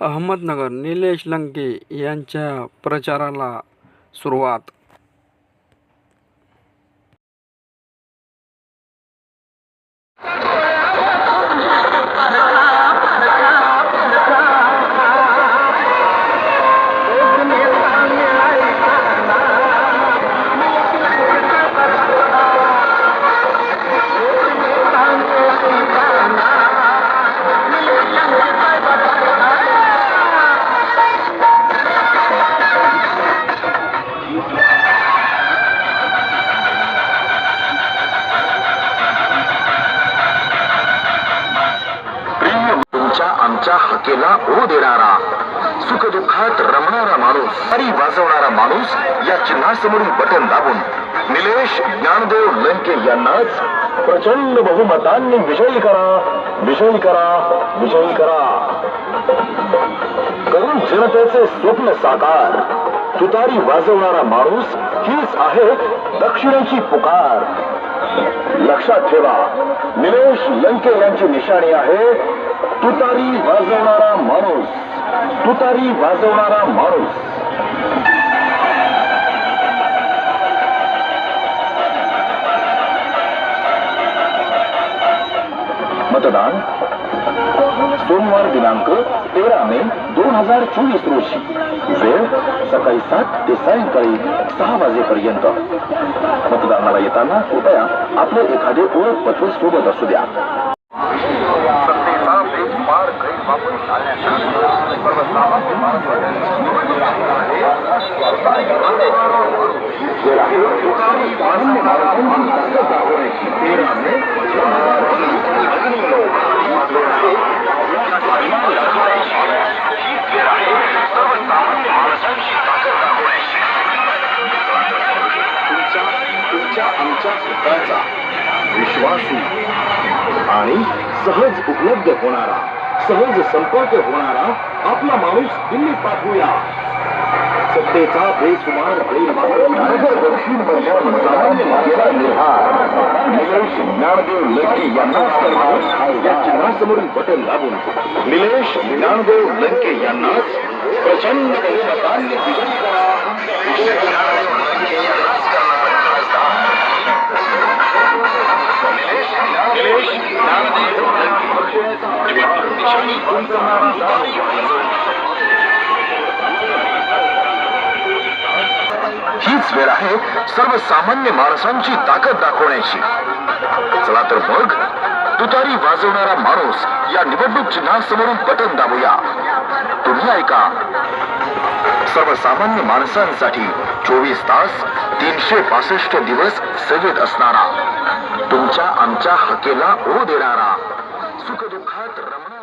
अहमदनगर निलेश लंके यांच्या प्रचाराला सुरुवात तुमच्या हकेला ओ देणारा सुखदुःखात रमणारा माणूस हरी वाजवणारा माणूस या चिन्हासमोरील बटन दाबून निलेश ज्ञानदेव लंके यांनाच प्रचंड बहुमतांनी विजयी करा विजयी करा विजयी करा. करून जनतेचे स्वप्न साकार तुतारी वाजवणारा माणूस हीच आहे दक्षिणेची पुकार. लक्षात ठेवा निलेश लंके यांची निशाणी आहे तुतारी वाजवणारा माणूस तुतारी वाजवणारा माणूस. मतदान सोमवार दिनांक तेरा मे दोन हजार चोवीस रोजी वेळ सकाळी सात ते सायंकाळी सहा वाजेपर्यंत. येताना कृपया आपले एखादे ओळखपत्र सोबत असू द्या. सत्तेचा आमच्या स्वतःचा विश्वासू आणि सहज उपलब्ध होणारा सहज संपर्क होणारा आपला माणूस दिल्लीत पाठवूया. सत्तेचा बेसुमार गैरवापर दक्षिण सामान्य निलेश ज्ञानदेव लंके यांना या चिन्हासमोरील बटन दाबून निलेश ज्ञानदेव लंके यांनाच प्रचंड बहुमतांनी विजयी करा. हीच वेळ आहे सर्वसामान्य माणसांची ताकद दाखवण्याची. चला तर मग तुतारी वाजवणारा माणूस या निवडणूक चिन्हासमोरून बटन दाबूया. तुम्ही ऐका. सर्वसामान्य माणसांसाठी चोवीस तास तीनशे पासष्ट दिवस सेवेत असणारा तुमच्या आमच्या हकेला ओ देणारा सुखदुःखात रमण